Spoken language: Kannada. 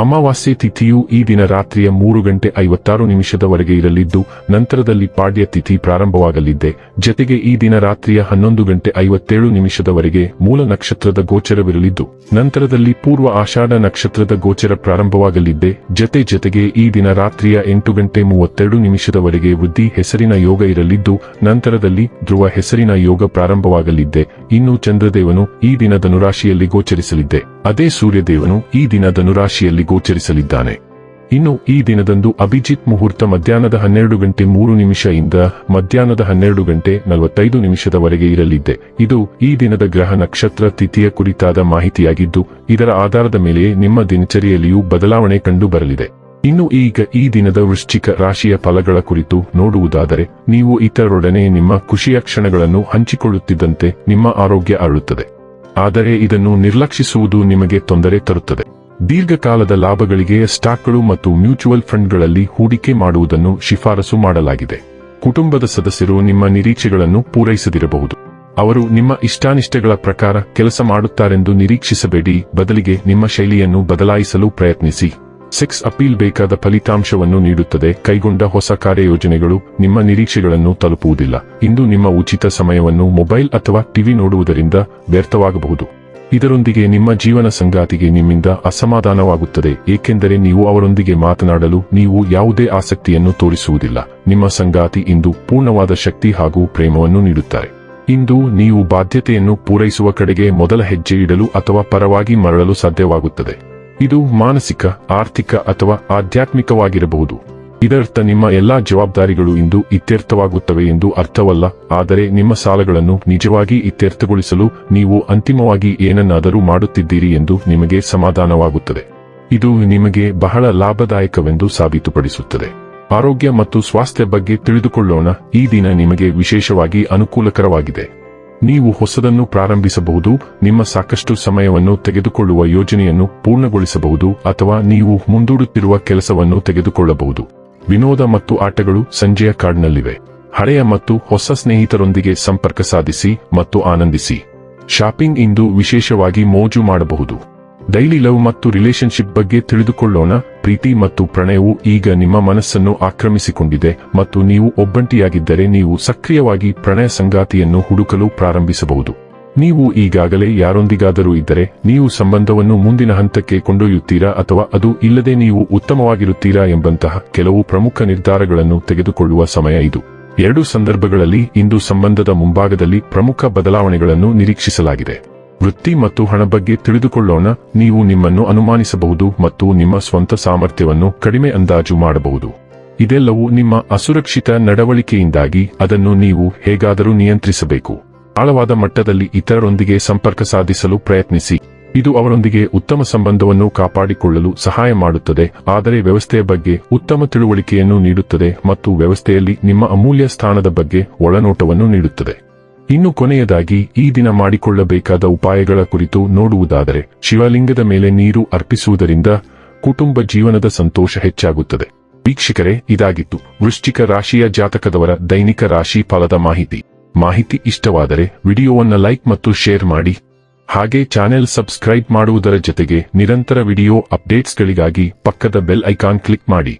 ಅಮಾವಾಸ್ಯೆ ತಿಥಿಯು ಈ ದಿನ ರಾತ್ರಿಯ ಮೂರು ಗಂಟೆ ಐವತ್ತಾರು ನಿಮಿಷದವರೆಗೆ ಇರಲಿದ್ದು, ನಂತರದಲ್ಲಿ ಪಾಡ್ಯ ತಿಥಿ ಪ್ರಾರಂಭವಾಗಲಿದ್ದೆ. ಜತೆಗೆ ಈ ದಿನ ರಾತ್ರಿಯ ಹನ್ನೊಂದು ಗಂಟೆ ಐವತ್ತೇಳು ನಿಮಿಷದವರೆಗೆ ಮೂಲ ನಕ್ಷತ್ರದ ಗೋಚರವಿರಲಿದ್ದು, ನಂತರದಲ್ಲಿ ಪೂರ್ವ ಆಷಾಢ ನಕ್ಷತ್ರದ ಗೋಚರ ಪ್ರಾರಂಭವಾಗಲಿದ್ದೆ. ಜತೆ ಜತೆಗೆ ಈ ದಿನ ರಾತ್ರಿಯ ಎಂಟು ಗಂಟೆ ಮೂವತ್ತೆರಡು ನಿಮಿಷದವರೆಗೆ ವೃದ್ಧಿ ಹೆಸರಿನ ಯೋಗ ಇರಲಿದ್ದು, ನಂತರದಲ್ಲಿ ಧ್ರುವ ಹೆಸರಿನ ಯೋಗ ಪ್ರಾರಂಭವಾಗಲಿದ್ದೆ. ಇನ್ನು ಚಂದ್ರದೇವನು ಈ ದಿನ ಧನುರಾಶಿಯಲ್ಲಿ ಗೋಚರಿಸಲಿದ್ದೆ. ಅದೇ ಸೂರ್ಯದೇವನು ಈ ದಿನ ಧನುರಾಶಿಯಲ್ಲಿ ಗೋಚರಿಸಲಿದ್ದಾನೆ. ಇನ್ನು ಈ ದಿನದಂದು ಅಭಿಜಿತ್ ಮುಹೂರ್ತ ಮಧ್ಯಾಹ್ನದ ಹನ್ನೆರಡು ಗಂಟೆ ಮೂರು ನಿಮಿಷ ಇಂದ ಮಧ್ಯಾಹ್ನದ ಹನ್ನೆರಡು ಗಂಟೆ ನಲವತ್ತೈದು ನಿಮಿಷದವರೆಗೆ ಇರಲಿದ್ದೆ. ಇದು ಈ ದಿನದ ಗ್ರಹ ನಕ್ಷತ್ರ ತಿಥಿಯ ಕುರಿತಾದ ಮಾಹಿತಿಯಾಗಿದ್ದು, ಇದರ ಆಧಾರದ ಮೇಲೆ ನಿಮ್ಮ ದಿನಚರಿಯಲ್ಲಿಯೂ ಬದಲಾವಣೆ ಕಂಡು ಬರಲಿದೆ. ಇನ್ನು ಈಗ ಈ ದಿನದ ವೃಶ್ಚಿಕ ರಾಶಿಯ ಫಲಗಳ ಕುರಿತು ನೋಡುವುದಾದರೆ, ನೀವು ಇತರರೊಡನೆ ನಿಮ್ಮ ಖುಷಿಯ ಕ್ಷಣಗಳನ್ನು ಹಂಚಿಕೊಳ್ಳುತ್ತಿದ್ದಂತೆ ನಿಮ್ಮ ಆರೋಗ್ಯ ಅರಳುತ್ತದೆ. ಆದರೆ ಇದನ್ನು ನಿರ್ಲಕ್ಷಿಸುವುದು ನಿಮಗೆ ತೊಂದರೆ ತರುತ್ತದೆ. ದೀರ್ಘಕಾಲದ ಲಾಭಗಳಿಗೆ ಸ್ಟಾಕ್ಗಳು ಮತ್ತು ಮ್ಯೂಚುವಲ್ ಫಂಡ್ಗಳಲ್ಲಿ ಹೂಡಿಕೆ ಮಾಡುವುದನ್ನು ಶಿಫಾರಸು ಮಾಡಲಾಗಿದೆ. ಕುಟುಂಬದ ಸದಸ್ಯರು ನಿಮ್ಮ ನಿರೀಕ್ಷೆಗಳನ್ನು ಪೂರೈಸದಿರಬಹುದು. ಅವರು ನಿಮ್ಮ ಇಷ್ಟಾನಿಷ್ಟಗಳ ಪ್ರಕಾರ ಕೆಲಸ ಮಾಡುತ್ತಾರೆಂದು ನಿರೀಕ್ಷಿಸಬೇಡಿ, ಬದಲಿಗೆ ನಿಮ್ಮ ಶೈಲಿಯನ್ನು ಬದಲಾಯಿಸಲು ಪ್ರಯತ್ನಿಸಿ. ಸೆಕ್ಸ್ ಅಪೀಲ್ ಬೇಕಾದ ಫಲಿತಾಂಶವನ್ನು ನೀಡುತ್ತದೆ. ಕೈಗೊಂಡ ಹೊಸ ಕಾರ್ಯಯೋಜನೆಗಳು ನಿಮ್ಮ ನಿರೀಕ್ಷೆಗಳನ್ನು ತಲುಪುವುದಿಲ್ಲ. ಇಂದು ನಿಮ್ಮ ಉಚಿತ ಸಮಯವನ್ನು ಮೊಬೈಲ್ ಅಥವಾ ಟಿವಿ ನೋಡುವುದರಿಂದ ವ್ಯರ್ಥವಾಗಬಹುದು. ಇದರೊಂದಿಗೆ ನಿಮ್ಮ ಜೀವನ ಸಂಗಾತಿಗೆ ನಿಮ್ಮಿಂದ ಅಸಮಾಧಾನವಾಗುತ್ತದೆ. ಏಕೆಂದರೆ ನೀವು ಅವರೊಂದಿಗೆ ಮಾತನಾಡಲು ನೀವು ಯಾವುದೇ ಆಸಕ್ತಿಯನ್ನು ತೋರಿಸುವುದಿಲ್ಲ. ನಿಮ್ಮ ಸಂಗಾತಿ ಇಂದು ಪೂರ್ಣವಾದ ಶಕ್ತಿ ಹಾಗೂ ಪ್ರೇಮವನ್ನು ನೀಡುತ್ತಾರೆ. ಇಂದು ನೀವು ಬಾಧ್ಯತೆಯನ್ನು ಪೂರೈಸುವ ಕಡೆಗೆ ಮೊದಲ ಹೆಜ್ಜೆ ಇಡಲು ಅಥವಾ ಪರವಾಗಿ ಮರಳಲು ಸಾಧ್ಯವಾಗುತ್ತದೆ. ಇದು ಮಾನಸಿಕ, ಆರ್ಥಿಕ ಅಥವಾ ಆಧ್ಯಾತ್ಮಿಕವಾಗಿರಬಹುದು. ಇದರರ್ಥ ನಿಮ್ಮ ಎಲ್ಲಾ ಜವಾಬ್ದಾರಿಗಳು ಇಂದು ಇತ್ಯರ್ಥವಾಗುತ್ತವೆ ಎಂದು ಅರ್ಥವಲ್ಲ, ಆದರೆ ನಿಮ್ಮ ಸಾಲಗಳನ್ನು ನಿಜವಾಗಿ ಇತ್ಯರ್ಥಗೊಳಿಸಲು ನೀವು ಅಂತಿಮವಾಗಿ ಏನನ್ನಾದರೂ ಮಾಡುತ್ತಿದ್ದೀರಿ ಎಂದು ನಿಮಗೆ ಸಮಾಧಾನವಾಗುತ್ತದೆ. ಇದು ನಿಮಗೆ ಬಹಳ ಲಾಭದಾಯಕವೆಂದು ಸಾಬೀತುಪಡಿಸುತ್ತದೆ. ಆರೋಗ್ಯ ಮತ್ತು ಸ್ವಾಸ್ಥ್ಯ ಬಗ್ಗೆ ತಿಳಿದುಕೊಳ್ಳೋಣ, ಈ ದಿನ ನಿಮಗೆ ವಿಶೇಷವಾಗಿ ಅನುಕೂಲಕರವಾಗಿದೆ. ನೀವು ಹೊಸದನ್ನು ಪ್ರಾರಂಭಿಸಬಹುದು, ನಿಮ್ಮ ಸಾಕಷ್ಟು ಸಮಯವನ್ನು ತೆಗೆದುಕೊಳ್ಳುವ ಯೋಜನೆಯನ್ನು ಪೂರ್ಣಗೊಳಿಸಬಹುದು ಅಥವಾ ನೀವು ಮುಂದೂಡುತ್ತಿರುವ ಕೆಲಸವನ್ನು ತೆಗೆದುಕೊಳ್ಳಬಹುದು. ವಿನೋದ ಮತ್ತು ಆಟಗಳು ಸಂಜೆಯ ಕಾರ್ಡ್ನಲ್ಲಿವೆ ಹಳೆಯ ಮತ್ತು ಹೊಸ ಸ್ನೇಹಿತರೊಂದಿಗೆ ಸಂಪರ್ಕ ಸಾಧಿಸಿ ಮತ್ತು ಆನಂದಿಸಿ. ಶಾಪಿಂಗ್ ಇಂದು ವಿಶೇಷವಾಗಿ ಮೋಜು ಮಾಡಬಹುದು. ಡೈಲಿ ಲವ್ ಮತ್ತು ರಿಲೇಶನ್ಶಿಪ್ ಬಗ್ಗೆ ತಿಳಿದುಕೊಳ್ಳೋಣ. ಪ್ರೀತಿ ಮತ್ತು ಪ್ರಣಯವು ಈಗ ನಿಮ್ಮ ಮನಸ್ಸನ್ನು ಆಕ್ರಮಿಸಿಕೊಂಡಿದೆ ಮತ್ತು ನೀವು ಒಬ್ಬಂಟಿಯಾಗಿದ್ದರೆ ನೀವು ಸಕ್ರಿಯವಾಗಿ ಪ್ರಣಯ ಸಂಗಾತಿಯನ್ನು ಹುಡುಕಲು ಪ್ರಾರಂಭಿಸಬಹುದು. ನೀವು ಈಗಾಗಲೇ ಯಾರೊಂದಿಗಾದರೂ ಇದ್ದರೆ ನೀವು ಸಂಬಂಧವನ್ನು ಮುಂದಿನ ಹಂತಕ್ಕೆ ಕೊಂಡೊಯ್ಯುತ್ತೀರಾ ಅಥವಾ ಅದು ಇಲ್ಲದೆ ನೀವು ಉತ್ತಮವಾಗಿರುತ್ತೀರಾ ಎಂಬಂತಹ ಕೆಲವು ಪ್ರಮುಖ ನಿರ್ಧಾರಗಳನ್ನು ತೆಗೆದುಕೊಳ್ಳುವ ಸಮಯ ಇದು. ಎರಡು ಸಂದರ್ಭಗಳಲ್ಲಿ ಇಂದು ಸಂಬಂಧದ ಮುಂಭಾಗದಲ್ಲಿ ಪ್ರಮುಖ ಬದಲಾವಣೆಗಳನ್ನು ನಿರೀಕ್ಷಿಸಲಾಗಿದೆ. ವೃತ್ತಿ ಮತ್ತು ಹಣ ಬಗ್ಗೆ ತಿಳಿದುಕೊಳ್ಳೋಣ. ನೀವು ನಿಮ್ಮನ್ನು ಅನುಮಾನಿಸಬಹುದು ಮತ್ತು ನಿಮ್ಮ ಸ್ವಂತ ಸಾಮರ್ಥ್ಯವನ್ನು ಕಡಿಮೆ ಅಂದಾಜು ಮಾಡಬಹುದು. ಇದೆಲ್ಲವೂ ನಿಮ್ಮ ಅಸುರಕ್ಷಿತ ನಡವಳಿಕೆಯಿಂದಾಗಿ ಅದನ್ನು ನೀವು ಹೇಗಾದರೂ ನಿಯಂತ್ರಿಸಬೇಕು. ಆಳವಾದ ಮಟ್ಟದಲ್ಲಿ ಇತರರೊಂದಿಗೆ ಸಂಪರ್ಕ ಸಾಧಿಸಲು ಪ್ರಯತ್ನಿಸಿ. ಇದು ಅವರೊಂದಿಗೆ ಉತ್ತಮ ಸಂಬಂಧವನ್ನು ಕಾಪಾಡಿಕೊಳ್ಳಲು ಸಹಾಯ ಮಾಡುತ್ತದೆ. ಆದರೆ ವ್ಯವಸ್ಥೆಯ ಬಗ್ಗೆ ಉತ್ತಮ ತಿಳುವಳಿಕೆಯನ್ನು ನೀಡುತ್ತದೆ ಮತ್ತು ವ್ಯವಸ್ಥೆಯಲ್ಲಿ ನಿಮ್ಮ ಅಮೂಲ್ಯ ಸ್ಥಾನದ ಬಗ್ಗೆ ಒಳನೋಟವನ್ನು ನೀಡುತ್ತದೆ. ಇನ್ನು ಕೊನೆಯದಾಗಿ ಈ ದಿನ ಮಾಡಿಕೊಳ್ಳಬೇಕಾದ ಉಪಾಯಗಳ ಕುರಿತು ನೋಡುವುದಾದರೆ ಶಿವಲಿಂಗದ ಮೇಲೆ ನೀರು ಅರ್ಪಿಸುವುದರಿಂದ ಕುಟುಂಬ ಜೀವನದ ಸಂತೋಷ ಹೆಚ್ಚಾಗುತ್ತದೆ. ವೀಕ್ಷಕರೇ, ಇದಾಗಿತ್ತು ವೃಶ್ಚಿಕ ರಾಶಿಯ ಜಾತಕದವರ ದೈನಿಕ ರಾಶಿ ಫಲದ ಮಾಹಿತಿ. ಮಾಹಿತಿ ಇಷ್ಟವಾದರೆ ವಿಡಿಯೋವನ್ನ ಲೈಕ್ ಮತ್ತು ಶೇರ್ ಮಾಡಿ. ಹಾಗೆ ಚಾನೆಲ್ ಸಬ್ಸ್ಕ್ರೈಬ್ ಮಾಡುವುದರ ಜೊತೆಗೆ ನಿರಂತರ ವಿಡಿಯೋ ಅಪ್ಡೇಟ್ಸ್ಗಳಿಗಾಗಿ ಪಕ್ಕದ ಬೆಲ್ ಐಕಾನ್ ಕ್ಲಿಕ್ ಮಾಡಿ.